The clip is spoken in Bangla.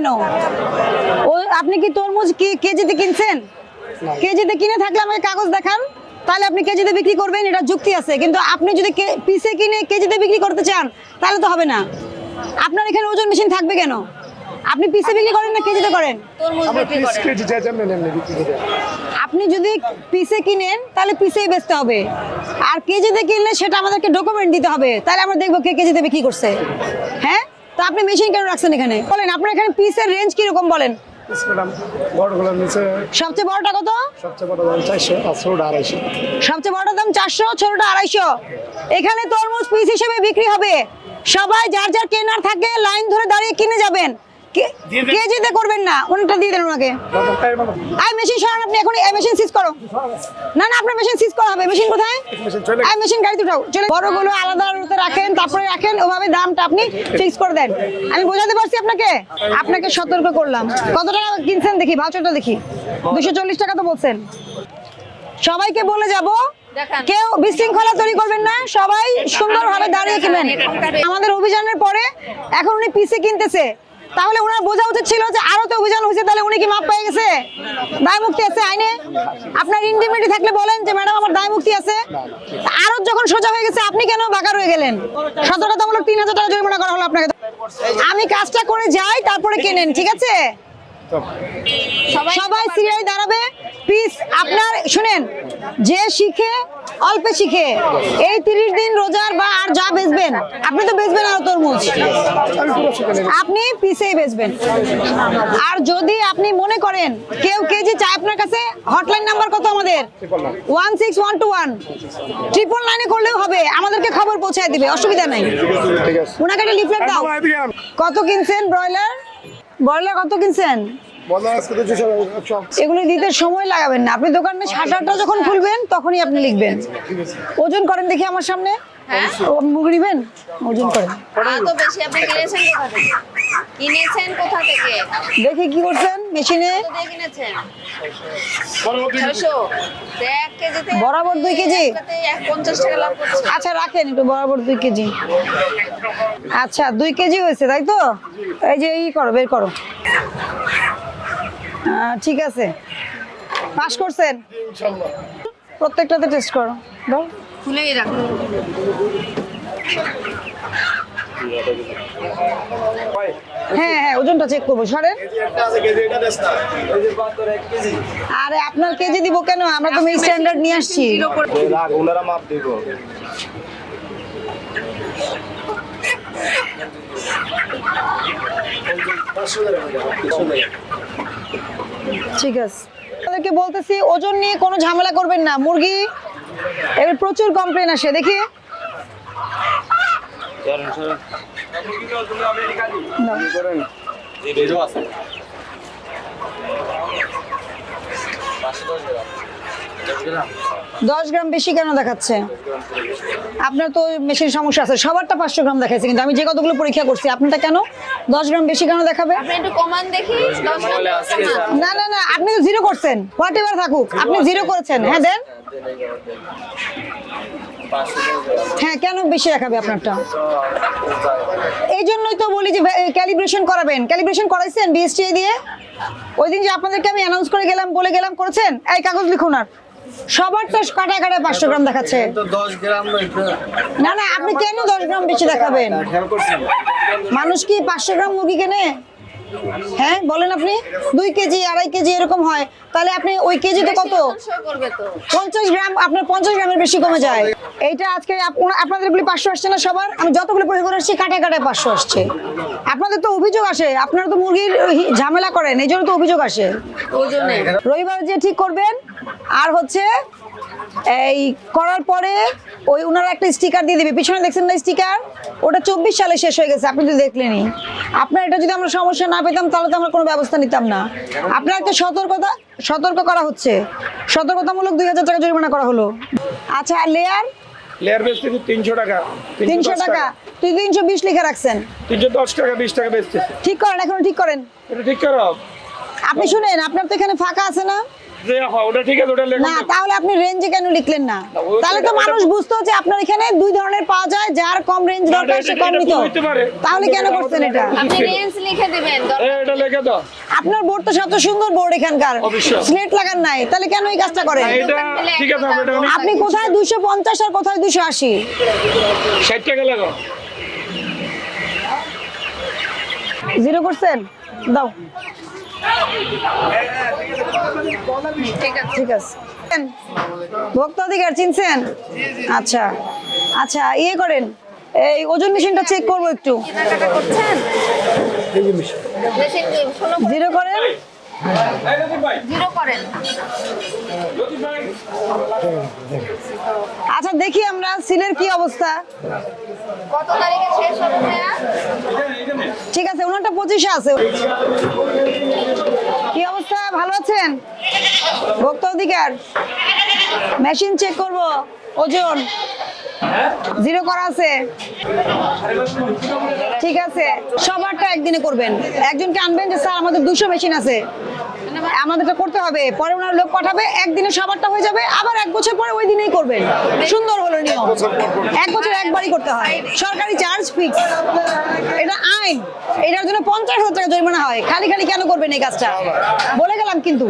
কেন? ও আপনি কি তরমুজ কি কেজিতে কিনছেন? কেজিতে কিনে থাকলে আমাকে কাগজ দেখান তাহলে আপনি কেজিতে বিক্রি করবেন এটা যুক্তি আছে। কিন্তু আপনি যদি পিসে কিনে কেজিতে বিক্রি করতে চান তাহলে তো হবে না। আপনার এখানে ওজন মেশিন থাকবে কেন? আপনি পিসে বিক্রি করেন না কেজিতে করেন? আপনি যদি পিসে কিনেন তাহলে পিসেই বেচতে হবে। আর কেজিতে কিনলে সেটা আমাদেরকে ডকুমেন্ট দিতে হবে। তাহলে আমরা দেখব কে কেজিতে বিক্রি করছে। হ্যাঁ? তো আপনি মেশিন কেন রাখছেন এখানে? বলেন আপনার এখানে পিসের রেঞ্জ কীরকম বলেন? সবচেয়ে বড়টা কত? সবচেয়ে বড় দাম চারশো আর ছোট আড়াইশো। সবচেয়ে বড়টা দাম চারশো ছোটটা আড়াইশো। এখানে তরমুজ পিস হিসেবে বিক্রি হবে। সবাই যার যার কেনার থাকে লাইন ধরে দাঁড়িয়ে কিনে যাবেন। কে- করবেন না? ওনাটা দিয়ে দেন ওনাকে। আই মেশিন সরান আপনি এখন এই মেশিন সিজ করো। না না আপনার মেশিন সিজ করা হবে। মেশিন কোথায়? মেশিন আই মেশিন গাড়িতে উঠাও। চলে বড়গুলো আলাদা আলাদা রাখেন তারপরে রাখেন ওভাবে দামটা আপনি ফিক্স করে দেন। আমি বোঝাতে পারছি আপনাকে? আপনাকে সতর্ক করলাম। কত টাকা কিনছেন দেখি? ভাউচারটা দেখি। দুশো চল্লিশ টাকা তো বলছেন। সবাইকে বলে যাব কেউ বিশৃঙ্খলা তৈরি করবেন না। সবাই সুন্দরভাবে দাঁড়িয়ে কিনবেন আমাদের অভিযানের পরে এখন উনি পিসে কিনতেছে। তাহলে ওনার বোঝা উচিত ছিল যে আরও তো অভিযান হয়েছে, তাহলে উনি কি মাপ পেয়ে গেছে? দায় মুক্তি আছে আইনে? আপনার ইন্ডিমিটি থাকলে বলেন যে, ম্যাডাম, আমার দায় মুক্তি আছে। আরও যখন সোজা হয়ে গেছে, আপনি কেন বাঁকা রয়ে গেলেন? সতর্কতামূলক তিন হাজার টাকা জরিমানা করা হলো আপনাকে। আমি কাজটা করে যাই, তারপরে কেনেন, ঠিক আছে? সবাই সিরিয়ালে দাঁড়াবে। প্লিজ আপনার শুনেন যে শিখে অল্পে শিখে এই তিরিশ দিন রোজার বা আর যা বেচবেন আপনি তো বেচবেন আর তরমুজ। আপনি পিসেই বেচবেন। আর যদি আপনি মনে করেন কেউ কেজি চায় আপনার কাছে হটলাইন নাম্বার কত আমাদের? One six one two one triple নাইনে করলেও হবে আমাদেরকে খবর পৌঁছায় দিবে অসুবিধা নাই। ঠিক ওনাকে একটা লিফলেট দাও। কত কিনছেন ব্রয়লার ব্রয়লার কত কিনছেন? এগুলো দিতে সময় লাগাবেন না। আপনি দোকানে ষাট আটটা যখন খুলবেন তখনই আপনি লিখবেন। ওজন করেন দেখি আমার সামনে। হ্যাঁ? ও, মুখ নিবেন? ওজন করেন এত বেশি আপনি কিনেছেন কোথা থেকে? কিনেছেন কোথা থেকে? দেখি কি করছেন? মেশিনে? কিনেছেন? বরাবর দুই কেজি? এক পঞ্চাশ টাকা আচ্ছা রাখেন একটু বরাবর দুই কেজি। আচ্ছা দুই কেজি হয়েছে তাই তো? এই যে ই করো বের করো। ঠিক আছে। পাস করছেন? ইনশাল্লাহ। প্রত্যেকটাতে টেস্ট করো। দাও। খুলেই রাখুন হ্যাঁ হ্যাঁ ওজনটা চেক করব। সরেন। একটা আছে কেজি এটা দেশ না আরে আপনার কেজি দিব কেন? আমরা তো স্ট্যান্ডার্ড নিয়ে আসছি। ওনারা মাপ দিব ঠিক আছে। আপনাদেরকে বলতেছি ওজন নিয়ে কোনো ঝামেলা করবেন না মুরগি এবার প্রচুর কমপ্লেন আসে দেখি। দশ গ্রাম বেশি কেন দেখাচ্ছে? আপনার তো মেশিন সমস্যা আছে। সবারটা পাঁচশো গ্রাম দেখাচ্ছে কিন্তু আমি যে কতগুলো পরীক্ষা করছি আপনারটা কেন? দশ গ্রাম বেশি কেন দেখাবে। না। না না আপনি তো জিরো করছেন। হোয়াট এভার থাকুক আপনি জিরো করেছেন। হ্যাঁ দেন। হ্যাঁ কেন বেশি দেখাবে আপনারটা? এই জন্যই তো বলি যে ক্যালিব্রেশন করাবেন। ক্যালিব্রেশন করাইছেন বিএসটিআই দিয়ে? ওই দিন যে আপনাদেরকে আমি অ্যানাউন্স করে গেলাম বলে গেলাম করেছেন? এই কাগজ লিখুন আর। সবারটা কাটায় কাটায় পাঁচশো গ্রাম দেখাচ্ছে। তো না না আপনি কেন দশ গ্রাম বেশি দেখাবেন? মানুষ কি পাঁচশো গ্রাম মুরগি কেনে? হ্যাঁ বলেন আপনি। দুই কেজি আড়াই কেজি এরকম হয়। তাহলে আপনি ওই কেজিতে কত? তো পঞ্চাশ গ্রাম আপনার পঞ্চাশ গ্রামের বেশি কমে যায়। এইটা আজকে আপ- আপনাদের গুলি পাঁচশো আসছে না সবার? আমি যতগুলো পরীক্ষা করে আসছি কাটায় কাটায় পাঁচশো আসছে। আপনাদের তো অভিযোগ আসে। আপনারা তো মুরগির ঝামেলা করেন এই জন্য তো অভিযোগ আসে। রবিবার যে ঠিক করবেন আর হচ্ছে এই করার পরে ওই ওনারা একটা স্টিকার দিয়ে দিবে। পিছনে দেখছেন না স্টিকার? ওটা চব্বিশ সালে শেষ হয়ে গেছে আপনি তো দেখলেনই। আপনার এটা যদি আমরা সমস্যা না পেতাম তাহলে তো আমরা কোনো ব্যবস্থা নিতাম না। আপনাকে সতর্কতা সতর্ক করা হচ্ছে। সতর্কতামূলক দুই হাজার টাকা জরিমানা করা হলো। আচ্ছা আর লেয়ার লেয়ার বেচতে তিনশো টাকা তিনশো টাকা। তুই তিনশো বিশ লিখে রাখছেন। তিনশো দশ টাকা বিশ টাকা বেচতেছে। ঠিক করেন এখন ঠিক করেন। এটা ঠিক করো। আপনি শুনেন আপনার তো এখানে ফাঁকা আছে না? যে ওটা ঠিক আছে ওটা লেখুন না তাহলে আপনি রেঞ্জে কেন লিখলেন না? তাহলে তো মানুষ বুঝতো যে আপনার এখানে দুই ধরনের পাওয়া যায় যার কম রেঞ্জ দরকার সে কম এটা নিত তো হইতে পারে। তাহলে কেন করছেন এটা? আপনি রেঞ্জ লিখে দিবেন এটা লিখে দাও। আপনার বোর্ড তো সবচেয়ে সুন্দর বোর্ড এখানকার। স্লেট লাগান নাই তাহলে কেন এই কাজটা করেন? না, এটা ঠিক আছে আমি এটা অনেক আপনি কোথায় দুশো পঞ্চাশ আর কোথায় দুশো আশি? ষাট টাকা লাগাও। জিরো করছেন? দাও। ঠিক আছে। ঠিক আছে। ভোক্তা অধিকার চিনছেন? আচ্ছা। আচ্ছা ইয়ে করেন। এই ওজন মেশিনটা চেক করব একটু। জিরো করেন। আচ্ছা দেখি আমরা সিলের কি অবস্থা? কত তারিখে শেষ হবে ভাইয়া? ঠিক আছে ওনারটা পঁচিশে আছে। কি অবস্থা? ভালো আছেন? ভক্ত অধিকার? মেশিন চেক করব ওজন। জিরো করা আছে। ঠিক আছে, সবারটা একদিনে করবেন। একজনকে আনবেন যে, স্যার, আমাদের দুশো মেশিন আছে। আমাদেরটা করতে হবে। পরে ওনার লোক পাঠাবে, একদিনে সবারটা হয়ে যাবে, আবার এক বছর পরে ওই দিনেই করবেন। সুন্দর হলো নিয়ম। এক বছর একবারই করতে হয়। সরকারি চার্জ ফিক্স। এটা আইন। এটার জন্য পঞ্চাশ হাজার টাকা জরিমানা হয়। খালি খালি কেন করবেন এই কাজটা? বলে গেলাম কিন্তু।